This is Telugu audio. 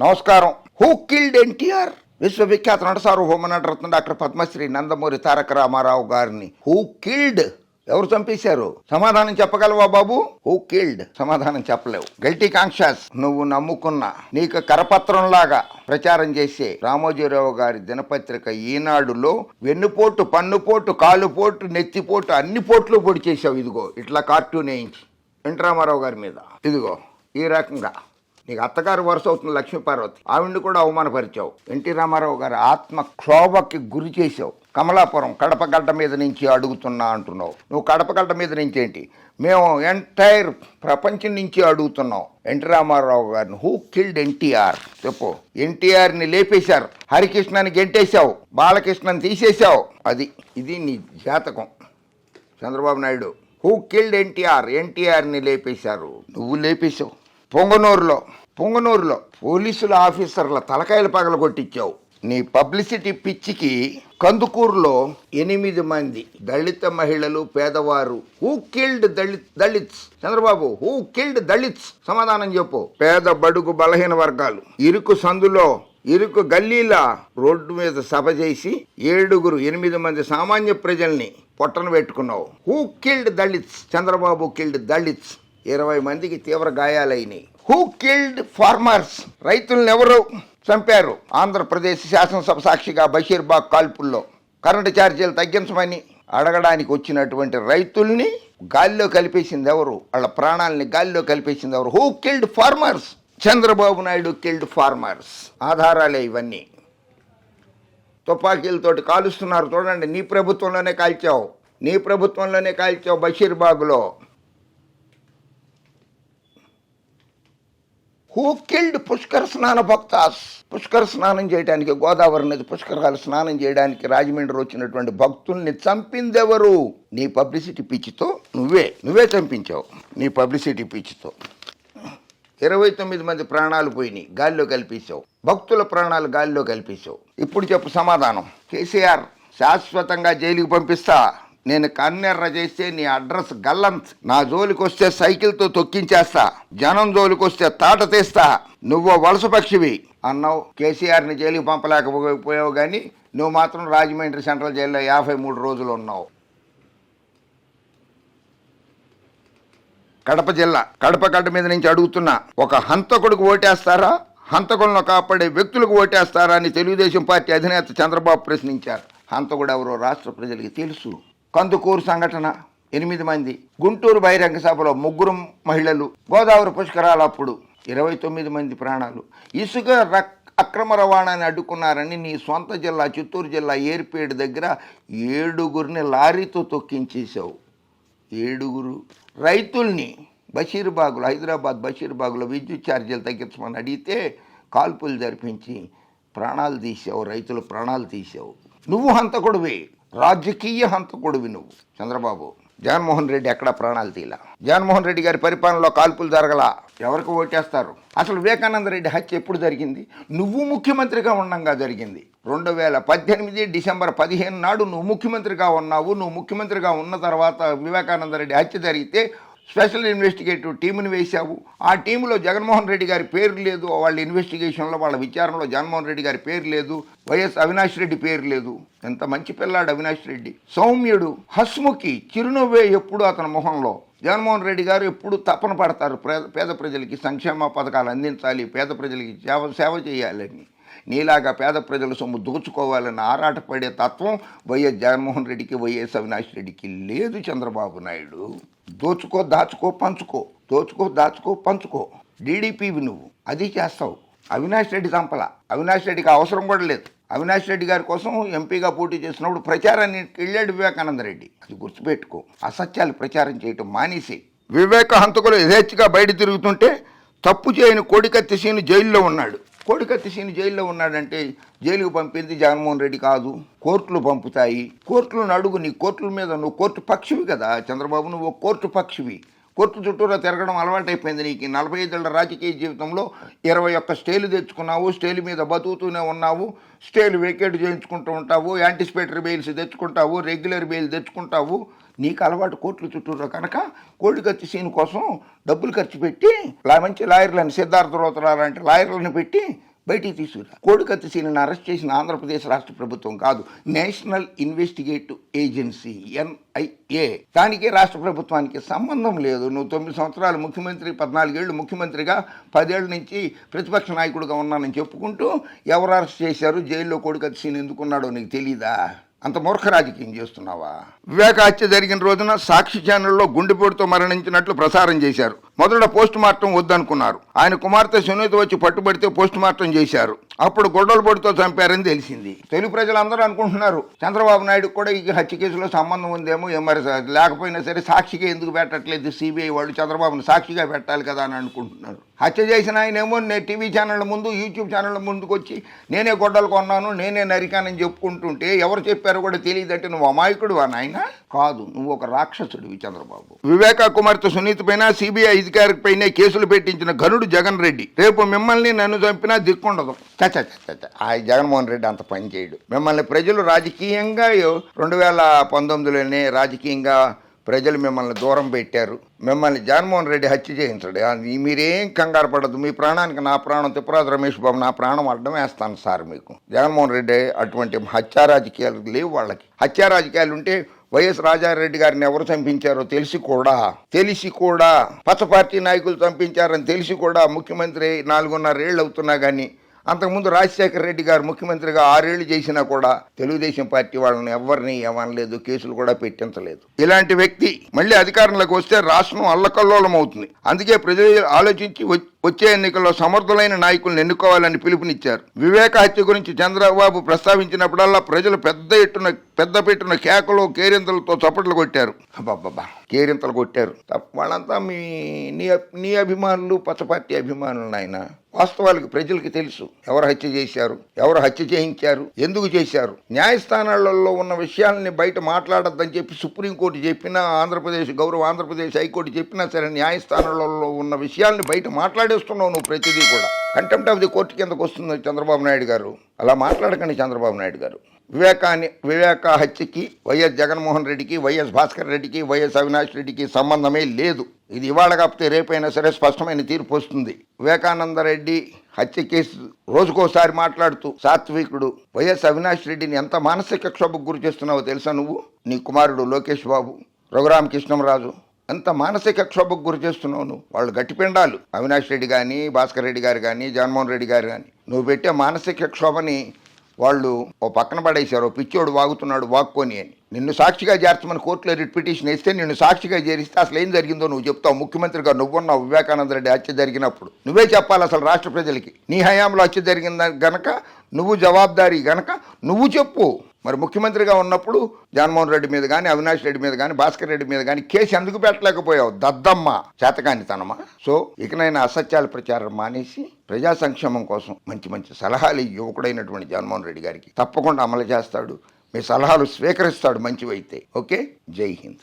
నమస్కారం. హూ కిల్డ్ ఎన్టీఆర్ విశ్వవిఖ్యాత నట సార్వభౌమ నటరత్న డాక్టర్ పద్మశ్రీ నందమూరి తారక రామారావు గారిని. హూ కిల్డ్ ఎవరు చంపేశారు? సమాధానం చెప్పగలవా బాబు? హూ కిల్డ్ సమాధానం చెప్పలేవు. గల్టీ కాంక్షాస్ నువ్వు నమ్ముకున్న నీకు కరపత్రంలాగా ప్రచారం చేసే రామోజీరావు గారి దినపత్రిక ఈనాడులో వెన్నుపోటు పన్నుపోటు కాలుపోటు నెత్తిపోటు అన్ని పోట్లు పొడి చేసావు ఇదిగో ఇట్లా కార్టూన్ వేయించి. ఎన్టీ గారి మీద. ఇదిగో ఈ రకంగా. నీకు అత్తగారు వరుస అవుతుంది లక్ష్మీపార్వతి. ఆవిడ్ని కూడా అవమానపరిచావు. ఎన్టీ రామారావు గారి ఆత్మ క్షోభకి గురి చేసావు కమలాపురం కడపగడ్డ మీద నుంచి అడుగుతున్నా అంటున్నావు. నువ్వు కడపగడ్డ మీద నుంచి ఏంటి? మేము ఎంటైర్ ప్రపంచం నుంచి అడుగుతున్నాం. ఎన్టీ రామారావు గారిని హూ కిల్డ్ ఎన్టీఆర్? చెప్పు. ఎన్టీఆర్ని లేపేశారు. హరికృష్ణని గెంటేశావు. బాలకృష్ణని తీసేశావు. అది ఇది నీ జాతకం. Chandrababu Naidu who killed NTR? ఎన్టీఆర్ని లేపేశారు. నువ్వు లేపేశావు. పొంగనూరులో పొంగనూరులో పోలీసుల ఆఫీసర్ల తలకాయలు పగల కొట్టించావు నీ పబ్లిసిటీ పిచ్చికి కందుకూరులో ఎనిమిది మంది దళిత మహిళలు పేదవారు. Who killed Dalit Dalits? Chandrababu who killed Dalits? సమాధానం చెప్పు. పేద బడుగు బలహీన వర్గాలు. ఇరుకు సందులో ఇరుకు గల్లీల రోడ్డు మీద సభ చేసి ఏడుగురు ఎనిమిది మంది సామాన్య ప్రజల్ని పొట్టన పెట్టుకున్నావు. Who killed Dalits? Chandrababu killed Dalits. ఇరవై మందికి తీవ్ర గాయాలైనాయి. హూ కిల్డ్ ఫార్మర్స్ రైతులను ఎవరు చంపారు? ఆంధ్రప్రదేశ్ శాసనసభ సాక్షిగా బషీర్బాగ్ కాల్పుల్లో కరెంటు ఛార్జీలు తగ్గించమని అడగడానికి వచ్చినటువంటి రైతుల్ని గాల్లో కలిపేసింది ఎవరు? వాళ్ళ ప్రాణాలని గాల్లో కలిపేసింది ఎవరు? Who killed farmers Chandrababu Naidu killed farmers ఆధారాలే ఇవన్నీ. తుపాకీలతోటి కాలుస్తున్నారు. చూడండి నీ ప్రభుత్వంలోనే కాల్చావు. నీ ప్రభుత్వంలోనే కాల్చావు బషీర్బాగ్లో. హూ కిల్డ్ పుష్కర స్నాన భక్తాస్? పుష్కర స్నానం చేయడానికి గోదావరి నది పుష్కరాలు స్నానం చేయడానికి రాజమండ్రి వచ్చినటువంటి భక్తుల్ని చంపిందెవరు? నీ పబ్లిసిటీ పిచ్చితో నువ్వే. నువ్వే చంపించావు. నీ పబ్లిసిటీ పిచ్చితో ఇరవై తొమ్మిది మంది ప్రాణాలు పోయినాయి. గాల్లో కల్పించావు భక్తుల ప్రాణాలు గాల్లో కల్పించావు ఇప్పుడు చెప్పు సమాధానం. కేసీఆర్ శాశ్వతంగా జైలుకి పంపిస్తా. నేను కన్నెర్ర చేస్తే నీ అడ్రస్ గల్లంత్. నా జోలికి వస్తే సైకిల్తో తొక్కించేస్తా. జనం జోలికి వస్తే తాట తీస్తా. నువ్వు వలస పక్షివి. అన్నావు. కేసీఆర్ని జైలుకి పంపలేకపోయావు కానీ నువ్వు మాత్రం రాజమండ్రి సెంట్రల్ జైల్లో యాభై మూడు రోజులు ఉన్నావు. కడప జిల్లా. కడప గడ్డ మీద నుంచి అడుగుతున్నా. ఒక హంతకుడికి ఓటేస్తారా? హంతకులను కాపాడే వ్యక్తులకు ఓటేస్తారా అని తెలుగుదేశం పార్టీ అధినేత చంద్రబాబు ప్రశ్నించారు. హంతకుడు ఎవరో రాష్ట్ర ప్రజలకి తెలుసు. కందుకూరు సంఘటన ఎనిమిది మంది. గుంటూరు బహిరంగ సభలో ముగ్గురు మహిళలు గోదావరి పుష్కరాలు అప్పుడు ఇరవై తొమ్మిది మంది ప్రాణాలు. ఇసుక రక్ అక్రమ రవాణాని అడ్డుకున్నారని నీ సొంత జిల్లా చిత్తూరు జిల్లా ఏర్పేడు దగ్గర ఏడుగురిని లారీతో తొక్కించేశావు. ఏడుగురు రైతుల్ని బషీర్బాగులో హైదరాబాద్ బషీర్బాగులో విద్యుత్ ఛార్జీలు తగ్గించమని అడిగితే కాల్పులు జరిపించి ప్రాణాలు తీసావు రైతుల ప్రాణాలు తీసావు నువ్వు హంతకుడివి. రాజకీయ హంతకుడివి నువ్వు చంద్రబాబు. జగన్మోహన్ రెడ్డి ఎక్కడ ప్రాణాలు తీలా? జగన్మోహన్ రెడ్డి గారి పరిపాలనలో కాల్పులు జరగలా? ఎవరికి ఓటేస్తారు? అసలు వివేకానంద రెడ్డి హత్య ఎప్పుడు జరిగింది? నువ్వు ముఖ్యమంత్రిగా ఉండంగా జరిగింది. రెండు వేల పద్దెనిమిది డిసెంబర్ పదిహేను నాడు నువ్వు ముఖ్యమంత్రిగా ఉన్నావు. నువ్వు ముఖ్యమంత్రిగా ఉన్న తర్వాత వివేకానంద రెడ్డి హత్య జరిగితే స్పెషల్ ఇన్వెస్టిగేటివ్ టీముని వేశావు. ఆ టీంలో జగన్మోహన్ రెడ్డి గారి పేరు లేదు. వాళ్ళ ఇన్వెస్టిగేషన్లో వాళ్ళ విచారణలో జగన్మోహన్ రెడ్డి గారి పేరు లేదు. వైఎస్ అవినాష్ రెడ్డి పేరు లేదు. ఎంత మంచి పిల్లాడు అవినాష్ రెడ్డి. సౌమ్యుడు హస్ముఖి చిరునవ్వే ఎప్పుడు అతని మొహంలో. జగన్మోహన్ రెడ్డి గారు ఎప్పుడు తపన పడతారు. పేద పేద ప్రజలకి సంక్షేమ పథకాలు అందించాలి. పేద ప్రజలకి సేవ సేవ చేయాలని. నీలాగా పేద ప్రజల సొమ్ము దోచుకోవాలని ఆరాటపడే తత్వం వైఎస్ జగన్మోహన్ రెడ్డికి వైఎస్ అవినాష్ రెడ్డికి లేదు చంద్రబాబు నాయుడు. దోచుకో దాచుకో పంచుకో. దోచుకో దాచుకో పంచుకో. డీడీపీవి నువ్వు. అది చేస్తావు. అవినాష్ రెడ్డి చంపల. అవినాష్ రెడ్డికి అవసరం కూడా లేదు. అవినాష్ రెడ్డి గారి కోసం ఎంపీగా పోటీ చేసినప్పుడు ప్రచారాన్ని వెళ్ళాడు వివేకానంద రెడ్డి. అది గుర్తుపెట్టుకో. అసత్యాలు ప్రచారం చేయటం మానేసి. వివేక హంతకులు యథేచ్ఛగా బయట తిరుగుతుంటే తప్పు చేయని కోడికత్తి సీను జైల్లో ఉన్నాడు. కోడికత్తి సీను జైల్లో ఉన్నాడంటే జైలుకు పంపింది జగన్మోహన్ రెడ్డి కాదు. కోర్టులు పంపుతాయి. కోర్టులను అడుగు నీ కోర్టుల మీద నువ్వు కోర్టు పక్షివి కదా. చంద్రబాబు నువ్వు కోర్టు పక్షివి. కోర్టు చుట్టూరా తిరగడం అలవాటైపోయింది నీకు. నలభై ఐదేళ్ళ రాజకీయ జీవితంలో ఇరవై ఒక్క స్టేలు తెచ్చుకున్నావు. స్టేలు మీద బతుకుతూనే ఉన్నావు. స్టేలు వేకేట్ చేయించుకుంటూ ఉంటావు. యాంటిసిపేటరీ బెయిల్స్ తెచ్చుకుంటావు. రెగ్యులర్ బెయిల్ తెచ్చుకుంటావు. నీకు అలవాటు కోర్టుల చుట్టూరు కనుక కోల్డ్ ఖర్చు సీన్ కోసం డబ్బులు ఖర్చు పెట్టి మంచి లాయర్లను సిద్ధార్థ రోతరా లాంటి లాయర్లను పెట్టి బయటికి తీసుకురా. కోడికత్తి సీనిని అరెస్ట్ చేసిన ఆంధ్రప్రదేశ్ రాష్ట్ర ప్రభుత్వం కాదు నేషనల్ ఇన్వెస్టిగేటివ్ ఏజెన్సీ ఎన్ఐఏ. దానికి రాష్ట్ర ప్రభుత్వానికి సంబంధం లేదు. నువ్వు తొమ్మిది సంవత్సరాలు ముఖ్యమంత్రి పద్నాలుగేళ్ళు ముఖ్యమంత్రిగా పదేళ్ళ నుంచి ప్రతిపక్ష నాయకుడిగా ఉన్నానని చెప్పుకుంటూ ఎవరు అరెస్ట్ చేశారు? జైల్లో కోడికత్తి సీన్ ఎందుకున్నాడో నీకు తెలీదా? అంత మూర్ఖ రాజకీయం చేస్తున్నావా? వివేక హత్య జరిగిన రోజున సాక్షి ఛానల్లో గుండెపోటుతో మరణించినట్లు ప్రసారం చేశారు. మొదట పోస్ట్ మార్టం వద్దనుకున్నారు. ఆయన కుమార్తె సునీత వచ్చి పట్టుబడితే పోస్ట్ మార్టం చేశారు. అప్పుడు గొడవలు పొడితో చంపారని తెలిసింది. తెలుగు ప్రజలందరూ అనుకుంటున్నారు. చంద్రబాబు నాయుడు కూడా ఈ హత్య కేసులో సంబంధం ఉందేమో ఏ మరి లేకపోయినా సరే సాక్షిగా ఎందుకు పెట్టట్లేదు సిబిఐ వాళ్ళు? చంద్రబాబును సాక్షిగా పెట్టాలి కదా అని అనుకుంటున్నారు. హత్య చేసిన ఆయన ఏమో నేను టీవీ ఛానళ్ళ ముందు యూట్యూబ్ ఛానళ్ళ ముందుకు వచ్చి నేనే గొడ్డలు కొన్నాను నేనే నరికానని చెప్పుకుంటుంటే ఎవరు చెప్పారో కూడా తెలియదంటే నువ్వు అమాయకుడు నాయన? కాదు నువ్వు ఒక రాక్షసుడివి చంద్రబాబు. వివేకా కుమార్తె సునీత పైన సిబిఐ అధికారిపైనే కేసులు పెట్టించిన ఘనుడు జగన్ రెడ్డి. రేపు మిమ్మల్ని నన్ను చంపినా దిక్కుండదు. చచ్చ ఆ జగన్మోహన్ రెడ్డి అంత పని చేయడు. మిమ్మల్ని ప్రజలు రాజకీయంగా రెండు వేల పంతొమ్మిదిలోనే రాజకీయంగా ప్రజలు మిమ్మల్ని దూరం పెట్టారు. మిమ్మల్ని జగన్మోహన్ రెడ్డి హత్య చేయించడు. మీరేం కంగారు పడద్దు. మీ ప్రాణానికి నా ప్రాణం తిప్పరాజు రమేష్ బాబు నా ప్రాణం అడ్డం వేస్తాను సార్ మీకు. జగన్మోహన్ రెడ్డి అటువంటి హత్యా రాజకీయాలు లేవు వాళ్ళకి. హత్యా రాజకీయాలు ఉంటే వైఎస్ రాజారెడ్డి గారిని ఎవరు చంపించారో తెలిసి కూడా తెలిసి కూడా పచ్చ పార్టీ నాయకులు చంపించారని తెలిసి కూడా ముఖ్యమంత్రి నాలుగున్నర ఏళ్ళు అవుతున్నా కానీ అంతకుముందు రాజశేఖర రెడ్డి గారు ముఖ్యమంత్రిగా ఆరేళ్ళు చేసినా కూడా తెలుగుదేశం పార్టీ వాళ్ళని ఎవరిని ఏమనలేదు కేసులు కూడా పెట్టించలేదు. ఇలాంటి వ్యక్తి మళ్ళీ అధికారంలోకి వస్తే రాష్ట్రం అల్లకల్లోలం అవుతుంది. అందుకే ప్రజలు ఆలోచించి వచ్చే ఎన్నికల్లో సమర్థులైన నాయకులను ఎన్నుకోవాలని పిలుపునిచ్చారు. వివేక హత్య గురించి చంద్రబాబు ప్రస్తావించినప్పుడల్లా ప్రజలు పెద్ద ఎట్టున పెద్ద పెట్టున కేకలు కేరింతలతో చప్పట్లు కొట్టారు. అబ్బాబ్బా కేరింతలు కొట్టారు. వాళ్ళంతా మీ నీ నీ అభిమానులు పచ్చ పార్టీ అభిమానులు నాయన. వాస్తవాలకు ప్రజలకు తెలుసు. ఎవరు హత్య చేశారు? ఎవరు హత్య చేయించారు? ఎందుకు చేశారు? న్యాయస్థానాలలో ఉన్న విషయాలని బయట మాట్లాడద్దని చెప్పి సుప్రీంకోర్టు చెప్పినా ఆంధ్రప్రదేశ్ గౌరవ ఆంధ్రప్రదేశ్ హైకోర్టు చెప్పినా సరే న్యాయస్థానాలలో ఉన్న విషయాల్ని బయట మాట్లాడేస్తున్నావు నువ్వు ప్రతిదీ కూడా. కంటెంప్ట్ ఆఫ్ ది కోర్టు కిందకు వస్తుంది చంద్రబాబు నాయుడు గారు. అలా మాట్లాడకండి చంద్రబాబు నాయుడు గారు. వివేకాన్ని వివేక హత్యకి వైఎస్ జగన్మోహన్ రెడ్డికి వైఎస్ భాస్కర్ రెడ్డికి వైఎస్ అవినాష్ రెడ్డికి సంబంధమే లేదు. ఇది ఇవాళ కాకపోతే రేపైనా సరే స్పష్టమైన తీర్పు వస్తుంది. వివేకానంద రెడ్డి హత్య కేసు రోజుకోసారి మాట్లాడుతూ సాత్వికుడు వైఎస్ అవినాష్ రెడ్డిని ఎంత మానసిక క్షోభకు గురి చేస్తున్నావో తెలుసా నువ్వు? నీ కుమారుడు లోకేష్ బాబు రఘురామ కృష్ణంరాజు ఎంత మానసిక క్షోభకు గురి చేస్తున్నావు నువ్వు? వాళ్ళు గట్టిపిండాలు. అవినాష్ రెడ్డి కానీ భాస్కర్ రెడ్డి గారు కానీ జగన్మోహన్ రెడ్డి గారు కానీ నువ్వు పెట్టే మానసిక క్షోభని వాళ్ళు ఓ పక్కన పడేశారు పిచ్చోడు వాగుతున్నాడు వాక్కొని అని. నిన్ను సాక్షిగా చేర్చమని కోర్టులో రిట్ పిటిషన్ వేస్తే నిన్ను సాక్షిగా చేరిస్తే అసలు ఏం జరిగిందో నువ్వు చెప్తావు. ముఖ్యమంత్రిగా నువ్వున్నావు వివేకానంద రెడ్డి హత్య జరిగినప్పుడు. నువ్వే చెప్పాలి అసలు రాష్ట్ర ప్రజలకి. నీ హయాంలో హత్య జరిగింది గనక? నువ్వు జవాబుదారీ గనక? నువ్వు చెప్పు. మరి ముఖ్యమంత్రిగా ఉన్నప్పుడు జగన్మోహన్ రెడ్డి మీద కానీ అవినాష్ రెడ్డి మీద కానీ భాస్కర్ రెడ్డి మీద కానీ కేసు ఎందుకు పెట్టలేకపోయావు? దద్దమ్మ చేతకానితనమా? సో ఇకనైనా అసత్యాల ప్రచారం మానేసి ప్రజా సంక్షేమం కోసం మంచి మంచి సలహాలు యువకుడైనటువంటి జగన్మోహన్ రెడ్డి గారికి తప్పకుండా అమలు చేస్తాడు. మీ సలహాలు స్వీకరిస్తాడు మంచివైతే. ఓకే? జై హింద్.